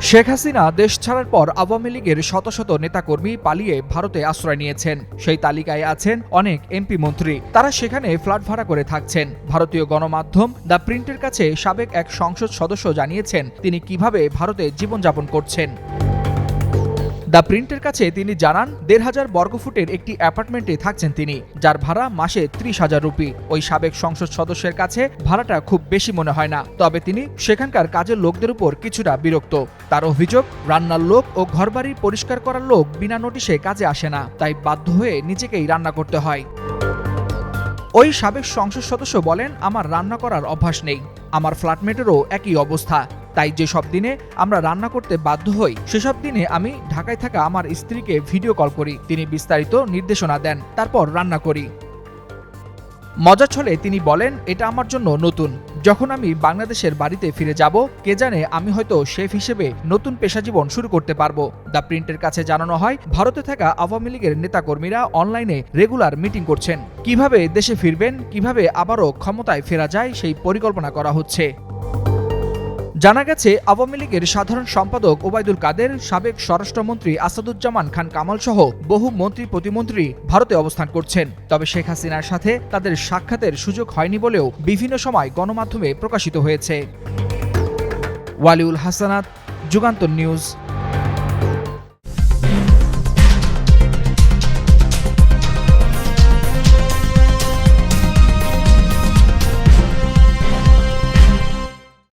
শেখ হাসিনা দেশ ছাড়ার পর আওয়ামী লীগের শত শত নেতাকর্মী পালিয়ে ভারতে আশ্রয় নিয়েছেন। সেই তালিকায় আছেন অনেক এমপি মন্ত্রী। তারা সেখানে ফ্ল্যাট ভাড়া করে থাকছেন। ভারতীয় গণমাধ্যম দ্য প্রিন্টের কাছে সাবেক এক সংসদ সদস্য জানিয়েছেন তিনি কীভাবে ভারতে জীবনযাপন করছেন। দ্য প্রিন্টের কাছে তিনি জানান, দেড় হাজার বর্গফুটের একটি অ্যাপার্টমেন্টে থাকছেন তিনি, যার ভাড়া মাসে ত্রিশ হাজার রুপি। ওই সাবেক সংসদ সদস্যের কাছে ভাড়াটা খুব বেশি মনে হয় না। তবে তিনি সেখানকার কাজের লোকদের উপর কিছুটা বিরক্ত। তার অভিযোগ, রান্নার লোক ও ঘরবাড়ি পরিষ্কার করার লোক বিনা নোটিশে কাজে আসে না, তাই বাধ্য হয়ে নিজেকেই রান্না করতে হয়। ওই সাবেক সংসদ সদস্য বলেন, আমার রান্না করার অভ্যাস নেই। আমার ফ্ল্যাটমেটেরও একই অবস্থা। তাই যেসব দিনে আমরা রান্না করতে বাধ্য হই, সেসব দিনে আমি ঢাকায় থাকা আমার স্ত্রীকে ভিডিও কল করি। তিনি বিস্তারিত নির্দেশনা দেন, তারপর রান্না করি। মজা ছলে তিনি বলেন, এটা আমার জন্য নতুন। যখন আমি বাংলাদেশের বাড়িতে ফিরে যাব, কে জানে আমি হয়তো শেফ হিসেবে নতুন পেশা জীবন শুরু করতে পারব। দ্য প্রিন্টের কাছে জানানো হয়, ভারতে থাকা আওয়ামী লীগের নেতাকর্মীরা অনলাইনে রেগুলার মিটিং করছেন। কীভাবে দেশে ফিরবেন, কীভাবে আবারও ক্ষমতায় ফেরা যায়, সেই পরিকল্পনা করা হচ্ছে। জানা গেছে, আওয়ামী লীগের সাধারণ সম্পাদক ওবায়দুল কাদের, সাবেক স্বরাষ্ট্রমন্ত্রী আসাদুজ্জামান খান কামাল সহ বহু মন্ত্রী প্রতিমন্ত্রী ভারতে অবস্থান করছেন। তবে শেখ হাসিনার সাথে তাদের সাক্ষাতের সুযোগ হয়নি বলেও বিভিন্ন সময় গণমাধ্যমে প্রকাশিত হয়েছে। ওয়ালিউল হাসানাত, যুগান্তর নিউজ।